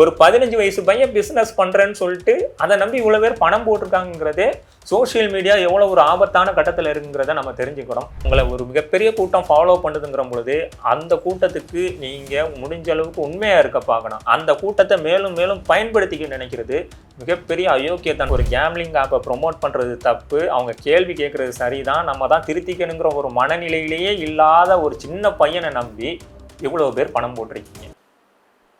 ஒரு பதினஞ்சு வயசு பையன் பிஸ்னஸ் பண்ணுறேன்னு சொல்லிட்டு அதை நம்பி இவ்வளோ பேர் பணம் போட்டிருக்காங்கிறதே சோஷியல் மீடியா எவ்வளோ ஒரு ஆபத்தான கட்டத்தில் இருக்குங்கிறத நம்ம தெரிஞ்சுக்கிறோம். உங்களை ஒரு மிகப்பெரிய கூட்டம் ஃபாலோ பண்ணுதுங்கிற பொழுது அந்த கூட்டத்துக்கு நீங்கள் முடிஞ்ச அளவுக்கு உண்மையாக இருக்க பார்க்கணும். அந்த கூட்டத்தை மேலும் மேலும் பயன்படுத்திக்க நினைக்கிறது மிகப்பெரிய அயோக்கியத்தான் ஒரு கேம்லிங் ஆப்பை ப்ரொமோட் பண்ணுறது தப்பு அவங்க கேள்வி கேட்குறது சரிதான் நம்ம தான் திருத்திக்கணுங்கிற ஒரு மனநிலையிலேயே இல்லாத ஒரு சின்ன பையனை நம்பி இவ்வளோ பேர் பணம் போட்டிருக்கீங்க.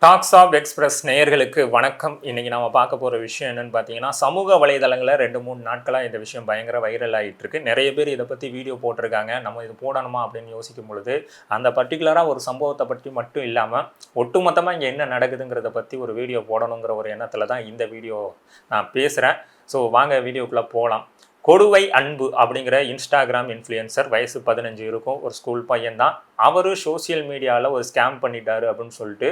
டாக்ஸ் ஆஃப் எக்ஸ்பிரஸ் நேயர்களுக்கு வணக்கம். இன்றைக்கி நம்ம பார்க்க போகிற விஷயம் என்னென்னு பார்த்தீங்கன்னா சமூக வலைதளங்களில் ரெண்டு மூணு நாட்களாக இந்த விஷயம் பயங்கர வைரல் ஆகிட்டு இருக்கு. நிறைய பேர் இதை பற்றி வீடியோ போட்டிருக்காங்க. நம்ம இது போடணுமா அப்படின்னு யோசிக்கும் பொழுது அந்த பர்டிகுலராக ஒரு சம்பவத்தை பற்றி மட்டும் இல்லாமல் ஒட்டுமொத்தமாக இங்கே என்ன நடக்குதுங்கிறத பற்றி ஒரு வீடியோ போடணுங்கிற ஒரு எண்ணத்தில் தான் இந்த வீடியோ நான் பேசுகிறேன் ஸோ வாங்க வீடியோக்குள்ளே போகலாம் கொடுவை அன்பு அப்படிங்கிற இன்ஸ்டாகிராம் இன்ஃப்ளூயன்சர் வயசு பதினஞ்சு இருக்கும். ஒரு ஸ்கூல் பையன் தான் அவர் சோஷியல் மீடியாவில் ஒரு ஸ்கேம் பண்ணிட்டாரு அப்படின்னு சொல்லிட்டு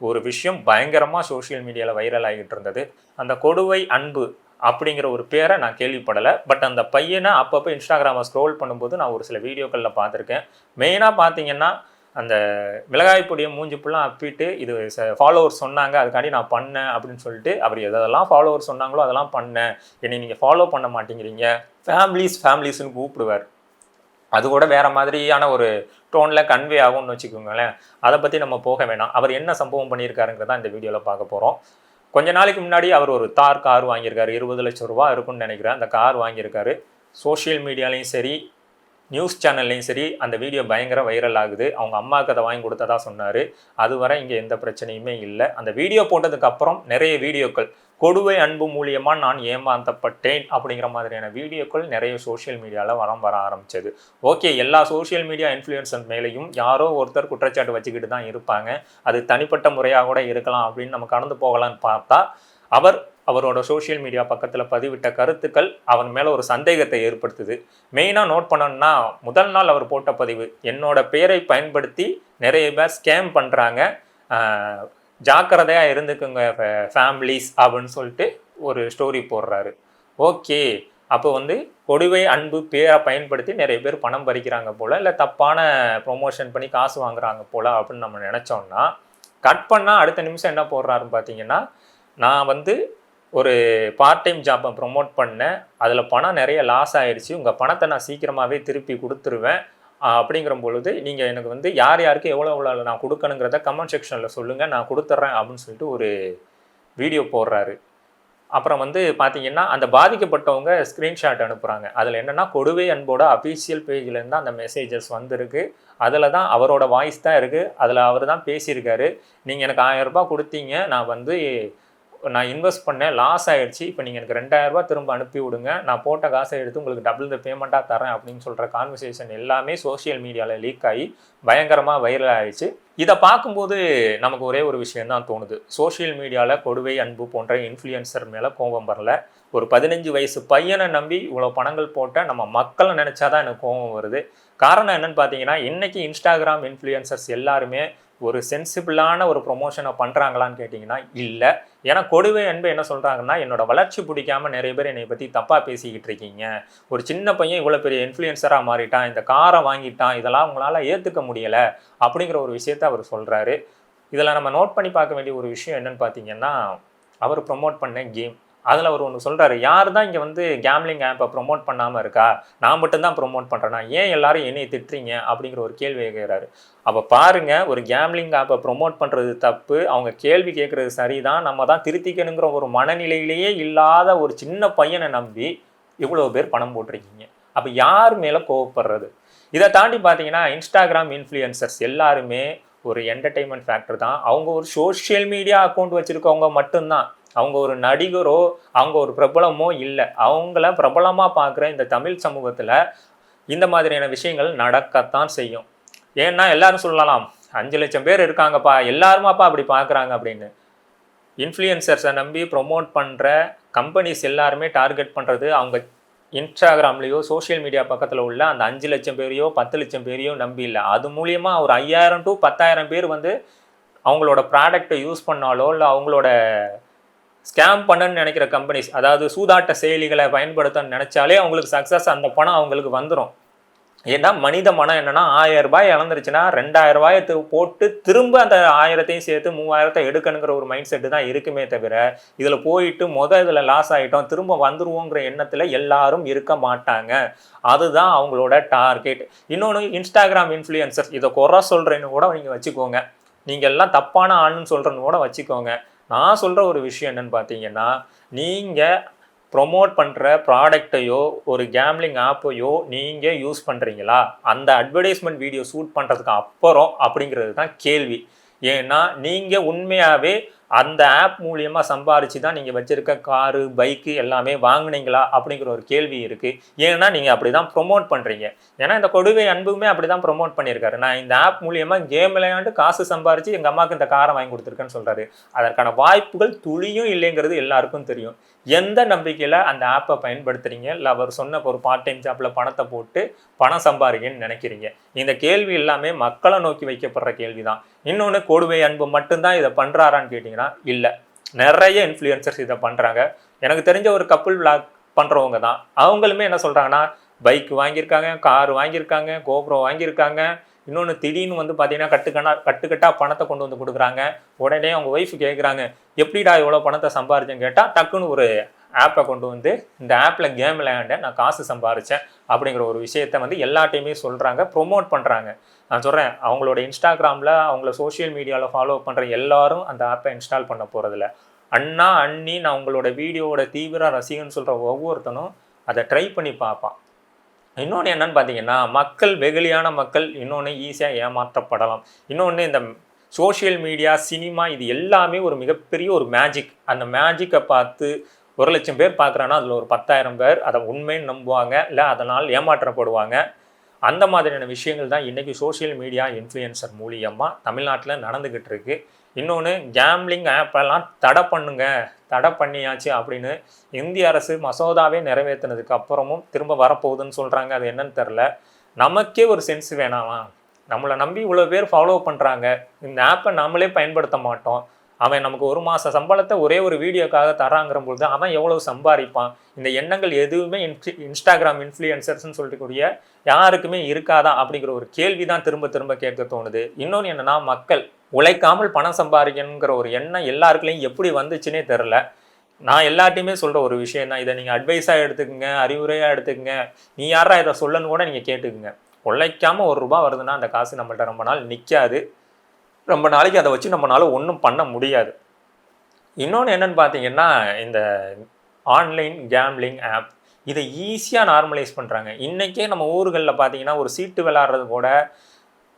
ஒரு விஷயம் பயங்கரமாக சோஷியல் மீடியாவில் வைரல் ஆகிட்டு இருந்தது. அந்த கொடுவை அன்பு அப்படிங்கிற ஒரு பேரை நான் கேள்விப்படலை. பட் அந்த பையனை அப்பப்போ இன்ஸ்டாகிராமை ஸ்க்ரோல் பண்ணும்போது நான் ஒரு சில வீடியோக்களில் பார்த்துருக்கேன். மெயினாக பார்த்தீங்கன்னா அந்த மிளகாய் பொடியை மூஞ்சி ஃபுல்லாக அப்பிட்டு இது ஃபாலோவர்ஸ் சொன்னாங்க. அதுக்காண்டி நான் பண்ணேன் அப்படின்னு சொல்லிட்டு அவர் எதெல்லாம் ஃபாலோவர்ஸ் சொன்னாங்களோ அதெல்லாம் பண்ணேன். என்னை நீங்கள் ஃபாலோ பண்ண மாட்டேங்கிறீங்க. ஃபேமிலிஸ் ஃபேமிலிஸ்னு கூப்பிடுவார். அது கூட வேற மாதிரியான ஒரு டோனில் கன்வே ஆகும்னு வச்சுக்கோங்களேன். அதை பற்றி நம்ம போக வேணாம். அவர் என்ன சம்பவம் பண்ணியிருக்காருங்கிறதா இந்த வீடியோவில் பார்க்க போகிறோம் கொஞ்ச நாளைக்கு முன்னாடி அவர் ஒரு தார் கார் வாங்கியிருக்காரு. இருபது லட்சம் ரூபா இருக்கும்னு நினைக்கிறேன். அந்த கார் வாங்கியிருக்காரு. சோஷியல் மீடியாலையும் சரி நியூஸ் சேனல்லையும் சரி அந்த வீடியோ பயங்கர வைரல் ஆகுது. அவங்க அம்மாவுக்கு அதை வாங்கி கொடுத்ததா சொன்னார். அதுவரை இங்கே எந்த பிரச்சனையுமே இல்லை. அந்த வீடியோ போட்டதுக்கப்புறம் நிறைய வீடியோக்கள் கொடுவை அன்பு மூலியமாக நான் ஏமாந்தப்பட்டேன் அப்படிங்கிற மாதிரியான வீடியோக்கள் நிறைய சோஷியல் மீடியாவில் வரம் வர ஆரம்பிச்சது. ஓகே எல்லா சோஷியல் மீடியா இன்ஃப்ளூயன்சர் மேலேயும் யாரோ ஒருத்தர் குற்றச்சாட்டு வச்சுக்கிட்டு தான் இருப்பாங்க. அது தனிப்பட்ட முறையாக கூட இருக்கலாம் அப்படின்னு நம்ம கடந்து போகலான்னு பார்த்தா அவர் அவரோட சோஷியல் மீடியா பக்கத்தில் பதிவிட்ட கருத்துக்கள் அவன் மேலே ஒரு சந்தேகத்தை ஏற்படுத்துது. மெயினாக நோட் பண்ணணும்னா முதல் நாள் அவர் போட்ட பதிவு என்னோட பேரை பயன்படுத்தி நிறைய பேர் ஸ்கேம் பண்ணுறாங்க ஜாக்கிரதையாக இருந்துக்குங்க ஃபேமிலிஸ் அப்படின்னு சொல்லிட்டு ஒரு ஸ்டோரி போடுறாரு. ஓகே அப்போ வந்து கொடுவை அன்பு பேரை பயன்படுத்தி நிறைய பேர் பணம் பறிக்கிறாங்க போல் இல்லை தப்பான ப்ரொமோஷன் பண்ணி காசு வாங்குறாங்க போல் அப்படின்னு நம்ம நினச்சோம்னா கட் பண்ணால் அடுத்த நிமிஷம் என்ன போடுறாருன்னு பார்த்தீங்கன்னா நான் வந்து ஒரு பார்ட் டைம் ஜாப்பை ப்ரொமோட் பண்ணேன். அதில் பணம் நிறைய லாஸ் ஆயிடுச்சு. உங்கள் பணத்தை நான் சீக்கிரமாகவே திருப்பி கொடுத்துருவேன். அப்படிங்கிற பொழுது நீங்கள் எனக்கு வந்து யார் யாருக்கு எவ்வளோ எவ்வளோ நான் கொடுக்கணுங்கிறத கமெண்ட் செக்ஷனில் சொல்லுங்கள் நான் கொடுத்துட்றேன் அப்படின்னு சொல்லிட்டு ஒரு வீடியோ போடுறாரு. அப்புறம் வந்து பார்த்தீங்கன்னா அந்த பாதிக்கப்பட்டவங்க ஸ்க்ரீன்ஷாட் அனுப்புகிறாங்க அதில் என்னென்னா கொடுவே அன்போட அஃபீஷியல் பேஜ்லேருந்து அந்த மெசேஜஸ் வந்திருக்கு. அதில் தான் அவரோட வாய்ஸ் தான் இருக்குது அதில் அவர் தான் பேசியிருக்காரு. நீங்கள் எனக்கு ஆயிரம் ரூபாய் கொடுத்தீங்க. நான் வந்து இப்போ நான் இன்வெஸ்ட் பண்ணேன் லாஸ் ஆயிடுச்சு. இப்போ நீங்கள் எனக்கு ரெண்டாயிரம் ரூபாய் திரும்ப அனுப்பி விடுங்க. நான் போட்ட காசை எடுத்து உங்களுக்கு டபுள் த பேமெண்ட்டாக தரேன் அப்படின்னு சொல்கிற கான்வர்சேஷன் எல்லாமே சோஷியல் மீடியாவில் லீக் ஆகி பயங்கரமாக வைரல் ஆகிடுச்சு இதை பார்க்கும்போது நமக்கு ஒரே ஒரு விஷயம் தான் தோணுது. சோஷியல் மீடியாவில் கொடுவை அன்பு போன்ற இன்ஃப்ளூயன்சர் மேலே கோபம் வரல. ஒரு பதினஞ்சு வயசு பையனை நம்பி இவ்வளோ பணங்கள் போட்ட நம்ம மக்களை நினச்சாதான் எனக்கு கோபம் வருது. காரணம் என்னென்னு பார்த்தீங்கன்னா இன்றைக்கி இன்ஸ்டாகிராம் இன்ஃப்ளூயன்சர்ஸ் எல்லாருமே ஒரு சென்சிபிளான ஒரு ப்ரொமோஷனை பண்ணுறாங்களான்னு கேட்டிங்கன்னா இல்லை. ஏன்னா கொடுவை அன்பு என்ன சொல்கிறாங்கன்னா என்னோட வளர்ச்சி பிடிக்காம நிறைய பேர் என்னை பற்றி தப்பாக பேசிக்கிட்டு இருக்கீங்க. ஒரு சின்ன பையன் இவ்வளோ பெரிய இன்ஃப்ளூயன்சராக மாறிட்டான் இந்த காரை வாங்கிட்டான் இதெல்லாம் உங்களால் ஏற்றுக்க முடியலை அப்படிங்கிற ஒரு விஷயத்த அவர் சொல்கிறாரு இதில் நம்ம நோட் பண்ணி பார்க்க வேண்டிய ஒரு விஷயம் என்னென்னு பார்த்தீங்கன்னா அவர் ப்ரொமோட் பண்ண கேம் அதில் அவர் ஒன்று சொல்கிறாரு யார் தான் இங்கே வந்து கேம்லிங் ஆப்பை ப்ரொமோட் பண்ணாமல் இருக்கா? நான் மட்டும்தான் ப்ரொமோட் பண்ணுறேன்னா ஏன் எல்லாரும் என்னையை திட்டுறீங்க? அப்படிங்கிற ஒரு கேள்வி கேட்குறாரு அப்போ பாருங்கள் ஒரு கேம்லிங் ஆப்பை ப்ரொமோட் பண்ணுறது தப்பு. அவங்க கேள்வி கேட்குறது சரிதான். நம்ம தான் திருத்திக்கணுங்கிற ஒரு மனநிலையிலேயே இல்லாத ஒரு சின்ன பையனை நம்பி இவ்வளோ பேர் பணம் போட்டிருக்கீங்க. அப்போ யார் மேலே கோவப்படுறது? இதை தாண்டி பார்த்தீங்கன்னா இன்ஸ்டாகிராம் இன்ஃப்ளூயன்சர்ஸ் எல்லாருமே ஒரு என்டர்டெயின்மெண்ட் ஃபேக்டர் தான். அவங்க ஒரு சோஷியல் மீடியா அக்கௌண்ட் வச்சுருக்கவங்க மட்டும்தான். அவங்க ஒரு நடிகரோ அவங்க ஒரு பிரபலமோ இல்லை. அவங்கள பிரபலமாக பார்க்குற இந்த தமிழ் சமூகத்தில் இந்த மாதிரியான விஷயங்கள் நடக்கத்தான் செய்யும். ஏன்னா எல்லாரும் சொல்லலாம் அஞ்சு லட்சம் பேர் இருக்காங்கப்பா எல்லாருமாப்பா அப்படி பார்க்குறாங்க அப்படின்னு. இன்ஃப்ளூயன்சர்ஸை நம்பி ப்ரொமோட் பண்ணுற கம்பெனிஸ் எல்லாருமே டார்கெட் பண்ணுறது அவங்க இன்ஸ்டாகிராம்லேயோ சோஷியல் மீடியா பக்கத்தில் உள்ள அந்த அஞ்சு லட்சம் பேரையோ பத்து லட்சம் பேரையோ நம்பி இல்லை. அது மூலயமா ஒரு ஐயாயிரம் டு பத்தாயிரம் பேர் வந்து அவங்களோட ப்ராடக்ட்டை யூஸ் பண்ணாலோ இல்லை அவங்களோட ஸ்கேம் பண்ணணும்னு நினைக்கிற கம்பெனிஸ் அதாவது சூதாட்ட செயலிகளை பயன்படுத்தணும்னு நினைச்சாலே அவங்களுக்கு சக்ஸஸ் அந்த பணம் அவங்களுக்கு வந்துடும் ஏன்னா மனித மனம் என்னன்னா ஆயிரம் ரூபாய் இழந்துருச்சுன்னா ரெண்டாயிரம் ரூபாயை போட்டு திரும்ப அந்த ஆயிரத்தையும் சேர்த்து மூவாயிரத்தை எடுக்கணுங்கிற ஒரு மைண்ட் செட்டு தான் இருக்குமே தவிர இதில் போயிட்டு மொதல் இதில் லாஸ் ஆகிட்டோம் திரும்ப வந்துருவோங்கிற எண்ணத்தில் எல்லாரும் இருக்க மாட்டாங்க. அதுதான் அவங்களோட டார்கெட் இன்னொன்று இன்ஸ்டாகிராம் இன்ஃப்ளூயன்சர் இதை குறை சொல்கிறேன்னு கூட நீங்கள் வச்சுக்கோங்க. நீங்கள் எல்லாம் தப்பான ஆளுன்னு சொல்கிறேன்னு கூட வச்சுக்கோங்க. நான் சொல்கிற ஒரு விஷயம் என்னென்னு பார்த்தீங்கன்னா நீங்கள் ப்ரொமோட் பண்ணுற ப்ராடக்டையோ ஒரு கேம்லிங் ஆப்பையோ நீங்கள் யூஸ் பண்ணுறீங்களா அந்த அட்வர்டைஸ்மெண்ட் வீடியோ ஷூட் பண்ணுறதுக்கு அப்புறம் அப்படிங்கிறது தான் கேள்வி. ஏன்னா நீங்கள் உண்மையாகவே அந்த ஆப் மூலியமாக சம்பாரித்து தான் நீங்கள் வச்சுருக்க காரு பைக்கு எல்லாமே வாங்கினீங்களா அப்படிங்கிற ஒரு கேள்வி இருக்குது ஏன்னா நீங்கள் அப்படி தான் ப்ரொமோட் பண்ணுறீங்க ஏன்னா இந்த கொடுவை அன்புமே அப்படி தான் ப்ரொமோட் பண்ணியிருக்காரு. நான் இந்த ஆப் மூலியமாக கேம் விளையாண்டு காசு சம்பாரித்து எங்கள் அம்மாவுக்கு இந்த காரை வாங்கி கொடுத்துருக்கேன்னு சொல்கிறாரு அதற்கான வாய்ப்புகள் துளியும் இல்லைங்கிறது எல்லாருக்கும் தெரியும். எந்த நம்பிக்கையில் அந்த ஆப்பை பயன்படுத்துகிறீங்க இல்லை அவர் சொன்ன ஒரு பார்ட் டைம் ஜாப்பில் பணத்தை போட்டு பணம் சம்பாதிக்கன்னு நினைக்கிறீங்க? இந்த கேள்வி எல்லாமே மக்களை நோக்கி வைக்கப்படுற கேள்வி தான் இன்னொன்று கொடுவை அன்பு மட்டும்தான் இதை பண்ணுறாரான்னு கேட்டிங்கன்னா இல்லை. நிறைய இன்ஃப்ளூயன்சர்ஸ் இதை பண்ணுறாங்க எனக்கு தெரிஞ்ச ஒரு கப்புள் விளாக் பண்ணுறவங்க தான். அவங்களுமே என்ன சொல்கிறாங்கன்னா பைக் வாங்கியிருக்காங்க கார் வாங்கியிருக்காங்க கோபுரம் வாங்கியிருக்காங்க. இன்னொன்று திடீர்னு வந்து பார்த்தீங்கன்னா கட்டுக்கணா கட்டுக்கட்டா பணத்தை கொண்டு வந்து கொடுக்குறாங்க. உடனே அவங்க ஒய்ஃப் கேட்குறாங்க எப்படிடா இவ்வளோ பணத்தை சம்பாரிச்சேன்னு? கேட்டால் டக்குன்னு ஒரு ஆப்பை கொண்டு வந்து இந்த ஆப்பில் கேம் விளையாண்டேன் நான் காசு சம்பாரித்தேன் அப்படிங்கிற ஒரு விஷயத்த வந்து எல்லாட்டையுமே சொல்கிறாங்க ப்ரொமோட் பண்ணுறாங்க நான் சொல்கிறேன் அவங்களோட இன்ஸ்டாகிராமில் அவங்கள சோஷியல் மீடியாவில் ஃபாலோ பண்ணுற எல்லாரும் அந்த ஆப்பை இன்ஸ்டால் பண்ண போகிறதில்ல அண்ணா அண்ணி நான் உங்களோட வீடியோவோட தீவிர ரசிகன் சொல்கிற ஒவ்வொருத்தனும் அதை ட்ரை பண்ணி பார்ப்பான். இன்னொன்று என்னன்னு பார்த்தீங்கன்னா மக்கள் வெகுளியான மக்கள் இன்னொன்று ஈஸியாக ஏமாற்றப்படலாம். இன்னொன்று இந்த சோஷியல் மீடியா சினிமா இது எல்லாமே ஒரு மிகப்பெரிய ஒரு மேஜிக் அந்த மேஜிக்கை பார்த்து ஒரு லட்சம் பேர் பார்க்குறான்னா அதில் ஒரு பத்தாயிரம் பேர் அதை உண்மைன்னு நம்புவாங்க இல்லை அதனால் ஏமாற்றப்படுவாங்க. அந்த மாதிரியான விஷயங்கள் தான் இன்றைக்கி சோஷியல் மீடியா இன்ஃப்ளூயன்சர் மூலியமாக தமிழ்நாட்டில் நடந்துக்கிட்டு இருக்கு. இன்னொன்று கேம்லிங் ஆப்பெல்லாம் தடை பண்ணுங்க தடை பண்ணியாச்சு அப்படின்னு இந்திய அரசு மசோதாவே நிறைவேற்றினதுக்கு அப்புறமும் திரும்ப வரப்போகுதுன்னு சொல்கிறாங்க அது என்னன்னு தெரில நமக்கே ஒரு சென்ஸ் வேணாமா? நம்மளை நம்பி இவ்வளோ பேர் ஃபாலோ பண்ணுறாங்க இந்த ஆப்பை நம்மளே பயன்படுத்த மாட்டோம். அவன் நமக்கு ஒரு மாத சம்பளத்தை ஒரே ஒரு வீடியோக்காக தராங்கிற பொழுது அவன் எவ்வளோ சம்பாதிப்பான்? இந்த எண்ணங்கள் எதுவுமே இன்ஃப்ளு இன்ஸ்டாகிராம் இன்ஃப்ளூயன்சர்ஸ்னு சொல்லக்கூடிய யாருக்குமே இருக்காதா? அப்படிங்கிற ஒரு கேள்வி தான் திரும்ப திரும்ப கேட்க தோணுது. இன்னொன்று என்னென்னா மக்கள் உழைக்காமல் பணம் சம்பாதிக்கணுங்கிற ஒரு எண்ணம் எல்லாருக்குலேயும் எப்படி வந்துச்சுன்னே தெரில நான் எல்லாத்தையுமே சொல்கிற ஒரு விஷயம் தான் இதை நீங்கள் அட்வைஸாக எடுத்துக்கோங்க அறிவுரையாக எடுத்துக்கங்க. நீ யாரா இதை சொல்லணும்னு கூட நீங்கள் கேட்டுக்குங்க. உழைக்காமல் ஒரு ரூபா வருதுன்னா அந்த காசு நம்மள்ட்ட ரொம்ப நாள் நிற்காது ரொம்ப நாளைக்கு அதை வச்சு நம்மளால ஒன்றும் பண்ண முடியாது. இன்னொன்று என்னன்னு பார்த்தீங்கன்னா இந்த ஆன்லைன் கேம்லிங் ஆப் இதை ஈஸியாக நார்மலைஸ் பண்ணுறாங்க இன்றைக்கே நம்ம ஊர்களில் பார்த்தீங்கன்னா ஒரு சீட்டு விளையாடுறது கூட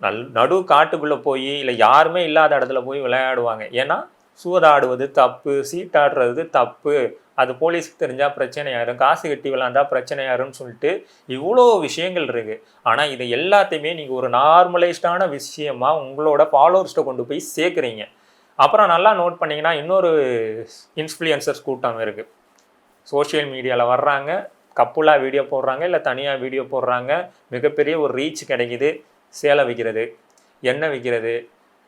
நல் நடு காட்டுக்குள்ளே போய் இல்லை யாருமே இல்லாத இடத்துல போய் விளையாடுவாங்க. ஏன்னா சூதாடுவது தப்பு சீட்டாடுறது தப்பு. அது போலீஸ்க்கு தெரிஞ்சால் பிரச்சனையாயிரும் காசு கட்டி விளாண்டா பிரச்சனையாயிரும்னு சொல்லிட்டு இவ்வளோ விஷயங்கள் இருக்குது ஆனால் இதை எல்லாத்தையுமே நீங்கள் ஒரு நார்மலைஸ்டான விஷயமா உங்களோட ஃபாலோவர்ஸ்ட்டை கொண்டு போய் சேர்க்குறீங்க. அப்புறம் நல்லா நோட் பண்ணிங்கன்னா இன்னொரு இன்ஃப்ளூயன்சர்ஸ் கூட்டம் இருக்குது சோஷியல் மீடியாவில் வர்றாங்க. கப்புலாக வீடியோ போடுறாங்க இல்லை தனியாக வீடியோ போடுறாங்க. மிகப்பெரிய ஒரு ரீச் கிடைக்குது. சேலை விற்கிறது எண்ணெய் விற்கிறது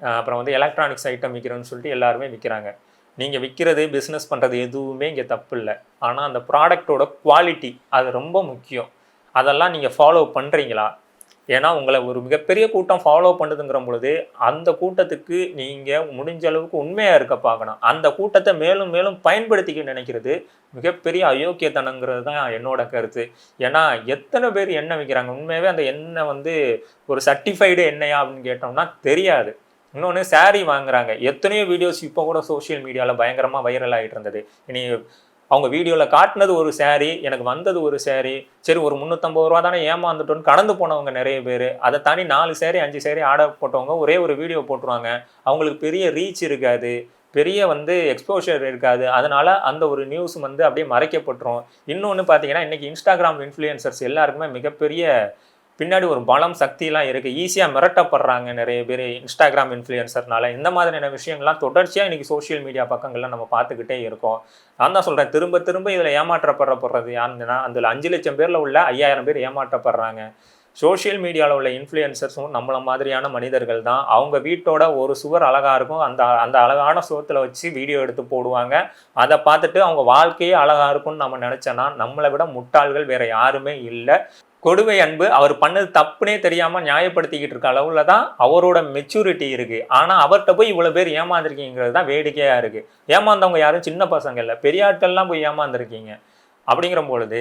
அப்புறம் வந்து எலக்ட்ரானிக்ஸ் ஐட்டம் விற்கிறோன்னு சொல்லிட்டு எல்லாருமே விற்கிறாங்க நீங்கள் விற்கிறது பிஸ்னஸ் பண்ணுறது எதுவுமே இங்கே தப்பு இல்லை. ஆனால் அந்த ப்ராடக்டோட குவாலிட்டி அது ரொம்ப முக்கியம். அதெல்லாம் நீங்கள் ஃபாலோ பண்ணுறீங்களா ஏன்னா உங்களை ஒரு மிகப்பெரிய கூட்டம் ஃபாலோ பண்ணுதுங்கிற பொழுது அந்த கூட்டத்துக்கு நீங்கள் முடிஞ்ச அளவுக்கு உண்மையாக இருக்க பார்க்கணும். அந்த கூட்டத்தை மேலும் மேலும் பயன்படுத்திக்க நினைக்கிறது மிகப்பெரிய அயோக்கியத்தனங்கிறது தான் என்னோட கருத்து. ஏன்னா எத்தனை பேர் எண்ணெய் விற்கிறாங்க உண்மையாகவே அந்த எண்ணெய் வந்து ஒரு சர்டிஃபைடு எண்ணெயா அப்படின்னு கேட்டோம்னா தெரியாது. இன்னொன்று சாரீ வாங்குறாங்க. எத்தனையோ வீடியோஸ் இப்போ கூட சோஷியல் மீடியாவில் பயங்கரமாக வைரல் ஆகிட்டு இருந்தது. இனி அவங்க வீடியோவில் காட்டினது ஒரு சேரீ எனக்கு வந்தது ஒரு சேரீ சரி ஒரு முந்நூற்றம்பது ரூபா தானே ஏமாந்துட்டோன்னு கடந்து போனவங்க நிறைய பேர். அதை தாண்டி நாலு சேரீ அஞ்சு சேரீ ஆர்டர் போட்டவங்க ஒரே ஒரு வீடியோ போட்டுருவாங்க. அவங்களுக்கு பெரிய ரீச் இருக்காது. பெரிய வந்து எக்ஸ்போஷர் இருக்காது. அதனால் அந்த ஒரு நியூஸ் வந்து அப்படியே மறைக்கப்பட்டுரும். இன்னொன்று பார்த்தீங்கன்னா இன்றைக்கி இன்ஸ்டாகிராம் இன்ஃப்ளூயன்சர்ஸ் எல்லாருக்குமே மிகப்பெரிய பின்னாடி ஒரு பலம் சக்தியெல்லாம் இருக்குது ஈஸியாக மிரட்டப்படுறாங்க நிறைய பேர் இன்ஸ்டாகிராம் இன்ஃப்ளூயன்சர்னால இந்த மாதிரியான விஷயங்கள்லாம் தொடர்ச்சியாக இன்றைக்கி சோஷியல் மீடியா பக்கங்கள்லாம் நம்ம பார்த்துக்கிட்டே இருக்கோம். நான் தான் சொல்கிறேன் திரும்ப திரும்ப இதில் ஏமாற்றப்படுறப்படுறது யாருன்னா அதில் அஞ்சு லட்சம் பேரில் உள்ள ஐயாயிரம் பேர் ஏமாற்றப்படுறாங்க. சோஷியல் மீடியாவில் உள்ள இன்ஃப்ளூயன்சர்ஸும் நம்மளை மாதிரியான மனிதர்கள் தான். அவங்க வீட்டோட ஒரு சுவர் அழகாக இருக்கும். அந்த அந்த அழகான சுவத்தில் வச்சு வீடியோ எடுத்து போடுவாங்க. அதை பார்த்துட்டு அவங்க வாழ்க்கையே அழகாக இருக்கும்னு நம்ம நினச்சோன்னா நம்மளை விட முட்டாள்கள் வேறு யாருமே இல்லை. கொடுவை அன்பு அவர் பண்ணது தப்புனே தெரியாமல் நியாயப்படுத்திக்கிட்டு இருக்க அளவில் தான் அவரோட மெச்சூரிட்டி இருக்குது ஆனால் அவர்கிட்ட போய் இவ்வளோ பேர் ஏமாந்துருக்கீங்கிறது தான் வேடிக்கையாக இருக்குது ஏமாந்தவங்க யாரும் சின்ன பசங்க இல்லை. பெரிய ஆட்கள்லாம் போய் ஏமாந்துருக்கீங்க. அப்படிங்கிற பொழுது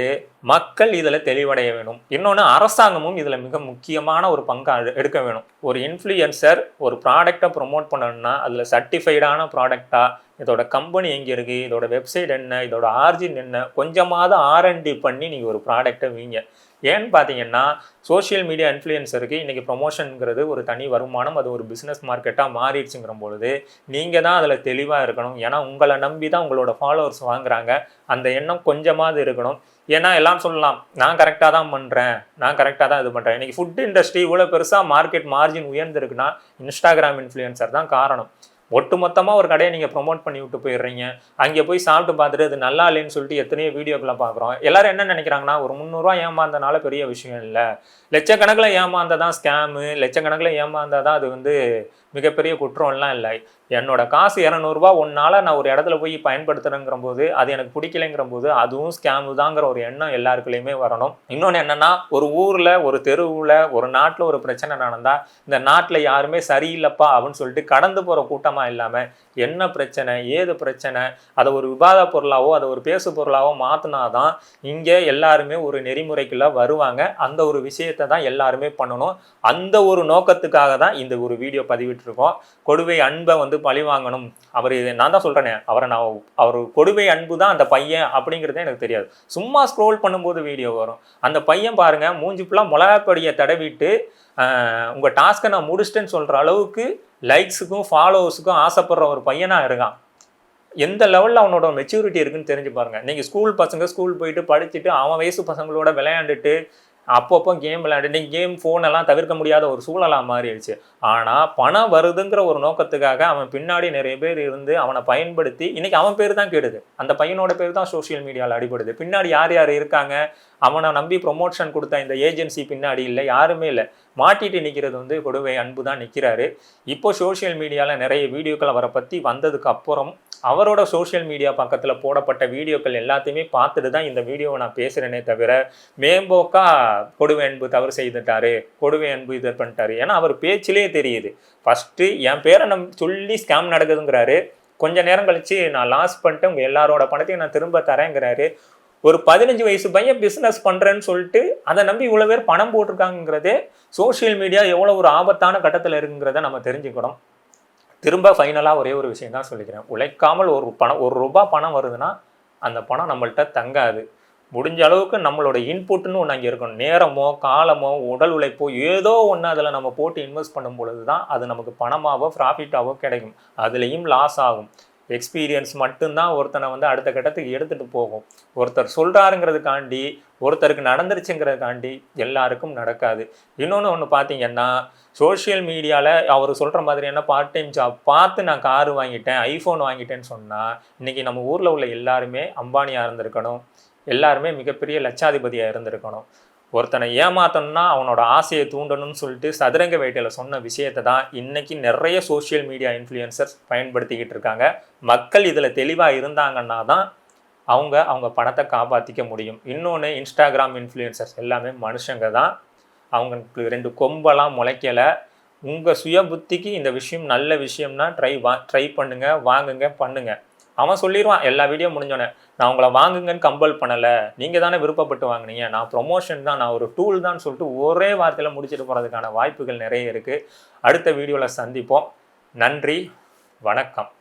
மக்கள் இதில் தெளிவடைய வேணும். இன்னொன்று அரசாங்கமும் இதில் மிக முக்கியமான ஒரு பங்கை எடுக்க வேணும். ஒரு இன்ஃப்ளூயன்சர் ஒரு ப்ராடக்டை ப்ரொமோட் பண்ணணும்னா அதில் சர்டிஃபைடான ப்ராடக்டாக இதோட கம்பெனி எங்கே இருக்குது இதோட வெப்சைட் என்ன இதோட ஆர்ஜின் என்ன கொஞ்சமாவது ஆர்என்டி பண்ணி நீங்கள் ஒரு ப்ராடக்டை வீங்க. ஏன்னு பார்த்தீங்கன்னா சோஷியல் மீடியா இன்ஃப்ளூயன்சருக்கு இன்றைக்கி ப்ரொமோஷனுங்கிறது ஒரு தனி வருமானம் அது ஒரு பிஸ்னஸ் மார்க்கெட்டாக மாறிடுச்சுங்கிற பொழுது நீங்கள் தான் அதில் தெளிவாக இருக்கணும். ஏன்னா உங்களை நம்பி தான் உங்களோட ஃபாலோவர்ஸ் வாங்குறாங்க. அந்த எண்ணம் கொஞ்சமாவது இருக்கணும். ஏன்னா எல்லாம் சொல்லலாம் நான் கரெக்டாக தான் பண்ணுறேன் நான் கரெக்டாக தான் இது பண்ணுறேன் இன்றைக்கி ஃபுட் இண்டஸ்ட்ரி இவ்வளோ பெருசாக மார்க்கெட் மார்ஜின் உயர்ந்திருக்குன்னா இன்ஸ்டாகிராம் இன்ஃப்ளூயன்சர் தான் காரணம். ஒட்டுமொத்தமாக ஒரு கடையை நீங்கள் ப்ரொமோட் பண்ணி விட்டு போயிடுறீங்க. அங்கே போய் சாப்பிட்டு பார்த்துட்டு அது நல்லா இல்லைன்னு சொல்லிட்டு எத்தனையோ வீடியோக்கெலாம் பார்க்குறோம். எல்லாரும் என்ன நினைக்கிறாங்கன்னா ஒரு முந்நூறுரூவா ஏமாந்தனால பெரிய விஷயம் இல்லை. லட்சக்கணக்கில் ஏமாந்ததான் ஸ்கேமு லட்சக்கணக்கில் ஏமாந்ததான் அது வந்து மிகப்பெரிய குற்றம்லாம் இல்லை. என்னோட காசு இரநூறுபா ஒன்னால் நான் ஒரு இடத்துல போய் பயன்படுத்துகிறேங்கிற போது அது எனக்கு பிடிக்கலைங்கிற போது அதுவும் ஸ்கேமு தாங்கிற ஒரு எண்ணம் எல்லாருக்குள்ளேயுமே வரணும். இன்னொன்று என்னன்னா ஒரு ஊரில் ஒரு தெருவில் ஒரு நாட்டில் ஒரு பிரச்சனை நடந்தால் இந்த நாட்டில் யாருமே சரியில்லைப்பா அப்படின்னு சொல்லிட்டு கடந்து போகிற கூட்டமாக இல்லாமல் என்ன பிரச்சனை ஏது பிரச்சனை அதை ஒரு விவாத பொருளாவோ அதை ஒரு பேசு பொருளாவோ மாற்றினாதான் இங்கே எல்லாருமே ஒரு நெறிமுறைக்குள்ளே வருவாங்க. அந்த ஒரு விஷயத்தை தான் எல்லாருமே பண்ணணும். அந்த ஒரு நோக்கத்துக்காக தான் இந்த ஒரு வீடியோ பதிவிட்டிருக்கோம். கொடுவை அன்பை வந்து பழி வாங்கணும். அவர் நான் தான் சொல்கிறேனே அவரை நான் அவர் கொடுவை அன்பு தான் அந்த பையன் அப்படிங்கிறதே எனக்கு தெரியாது. சும்மா ஸ்க்ரோல் பண்ணும்போது வீடியோ வரும். அந்த பையன் பாருங்க மூஞ்சி ஃபுல்லாக மிளகாப்பொடியை தடவிட்டு உங்கள் டாஸ்க்கை நான் முடிச்சிட்டேன்னு சொல்கிற அளவுக்கு லைக்ஸுக்கும் ஃபாலோவர்ஸுக்கும் ஆசைப்படுற ஒரு பையனாக இருக்கான். எந்த லெவலில் அவனோட மெச்சூரிட்டி இருக்குன்னு தெரிஞ்சு பாருங்கள் நீங்கள் ஸ்கூல் பசங்க ஸ்கூல் போயிட்டு படிச்சுட்டு அவன் வயசு பசங்களோட விளையாண்டுட்டு அப்பப்போ கேம் விளையாண்டு நீங்கள் கேம் ஃபோன் எல்லாம் தவிர்க்க முடியாத ஒரு சூழலாக மாறிடுச்சு. ஆனால் பணம் வருதுங்கிற ஒரு நோக்கத்துக்காக அவன் பின்னாடி நிறைய பேர் இருந்து அவனை பயன்படுத்தி இன்னைக்கு அவன் பேர் தான் கெடுது. அந்த பையனோட பேர் தான் சோஷியல் மீடியாவில் அடிபடுது. பின்னாடி யார் யார் இருக்காங்க? அவனை நம்பி ப்ரொமோஷன் கொடுத்த இந்த ஏஜென்சி பின்னாடி இல்லை யாருமே இல்லை. மாட்டிட்டு நிற்கிறது வந்து கொடுவை அன்பு தான் நிற்கிறாரு இப்போ சோஷியல் மீடியாவில் நிறைய வீடியோக்கள் அவரை பற்றி வந்ததுக்கு அப்புறம் அவரோட சோஷியல் மீடியா பக்கத்தில் போடப்பட்ட வீடியோக்கள் எல்லாத்தையுமே பார்த்துட்டு தான் இந்த வீடியோவை நான் பேசுகிறேனே தவிர மேம்போக்கா கொடுவை அன்பு தவறு செய்துட்டாரு கொடுவை அன்பு இது பண்ணிட்டாரு. ஏன்னா அவர் பேச்சிலே தெரியுது. ஃபஸ்ட்டு என் பேரை நம் சொல்லி ஸ்கேம் நடக்குதுங்கிறாரு. கொஞ்ச நேரம் கழிச்சு நான் லாஸ் பண்ணிட்டு உங்கள் எல்லாரோட பணத்தையும் நான் திரும்ப தரேங்கிறாரு. ஒரு பதினஞ்சு வயசு பையன் பிஸ்னஸ் பண்ணுறேன்னு சொல்லிட்டு அதை நம்பி இவ்வளோ பேர் பணம் போட்டிருக்காங்கிறதே சோஷியல் மீடியா எவ்வளோ ஒரு ஆபத்தான கட்டத்தில் இருக்குங்கிறத நம்ம தெரிஞ்சுக்கணும். திரும்ப ஃபைனலாக ஒரே ஒரு விஷயம் தான் சொல்லிக்கிறேன். உழைக்காமல் ஒரு பணம் ஒரு ரூபாய் பணம் வருதுன்னா அந்த பணம் நம்மள்கிட்ட தங்காது. முடிஞ்ச அளவுக்கு நம்மளோட இன்புட்னு ஒன்று அங்கே இருக்கணும். நேரமோ காலமோ உடல் உழைப்போ ஏதோ ஒன்று அதில் நம்ம போட்டு இன்வெஸ்ட் பண்ணும் பொழுது தான் அது நமக்கு பணமாகவோ ப்ராஃபிட்டாகவோ கிடைக்கும். அதுலேயும் லாஸ் ஆகும். எக்ஸ்பீரியன்ஸ் மட்டும்தான் ஒருத்தனை வந்து அடுத்த கட்டத்துக்கு எடுத்துகிட்டு போகும். ஒருத்தர் சொல்கிறாருங்கிறதுக்காண்டி ஒருத்தருக்கு நடந்துருச்சுங்கிறதுக்காண்டி எல்லாருக்கும் நடக்காது. இன்னொன்று ஒன்று பார்த்தீங்கன்னா சோஷியல் மீடியாவில் அவர் சொல்கிற மாதிரியான பார்ட் டைம் ஜாப் பார்த்து நான் காரு வாங்கிட்டேன் ஐஃபோன் வாங்கிட்டேன்னு சொன்னால் இன்றைக்கி நம்ம ஊரில் உள்ள எல்லாருமே அம்பானியாக இருந்திருக்கணும். எல்லாருமே மிகப்பெரிய லட்சாதிபதியாக இருந்திருக்கணும். ஒருத்தனை ஏமாத்தணும்னா அவனோட ஆசையை தூண்டணும்னு சொல்லிட்டு சதுரங்க வேட்டையில் சொன்ன விஷயத்தை தான் இன்னைக்கு நிறைய சோஷியல் மீடியா இன்ஃப்ளூயன்சர்ஸ் பயன்படுத்திக்கிட்டு இருக்காங்க. மக்கள் இதில் தெளிவாக இருந்தாங்கன்னா தான் அவங்க அவங்க பணத்தை காப்பாற்றிக்க முடியும். இன்னொன்று இன்ஸ்டாகிராம் இன்ஃப்ளூயன்சர்ஸ் எல்லாமே மனுஷங்க தான். அவங்களுக்கு ரெண்டு கொம்பெல்லாம் முளைக்கலை. உங்கள் சுய புத்திக்கு இந்த விஷயம் நல்ல விஷயம்னா ட்ரை வா ட்ரை பண்ணுங்க வாங்குங்க பண்ணுங்கள் அவன் சொல்லிடுவான் எல்லா வீடியோ முடிஞ்சோடனே நான் உங்களை வாங்குங்கன்னு கம்பல் பண்ணலை. நீங்கள் தானே விருப்பப்பட்டு வாங்குனீங்க. நான் ப்ரொமோஷன் தான் நான் ஒரு டூல் தான் சொல்லிட்டு ஒரே வார்த்தையில் முடிச்சிட்டு போகிறதுக்கான வாய்ப்புகள் நிறைய இருக்குது அடுத்த வீடியோவில் சந்திப்போம். நன்றி வணக்கம்.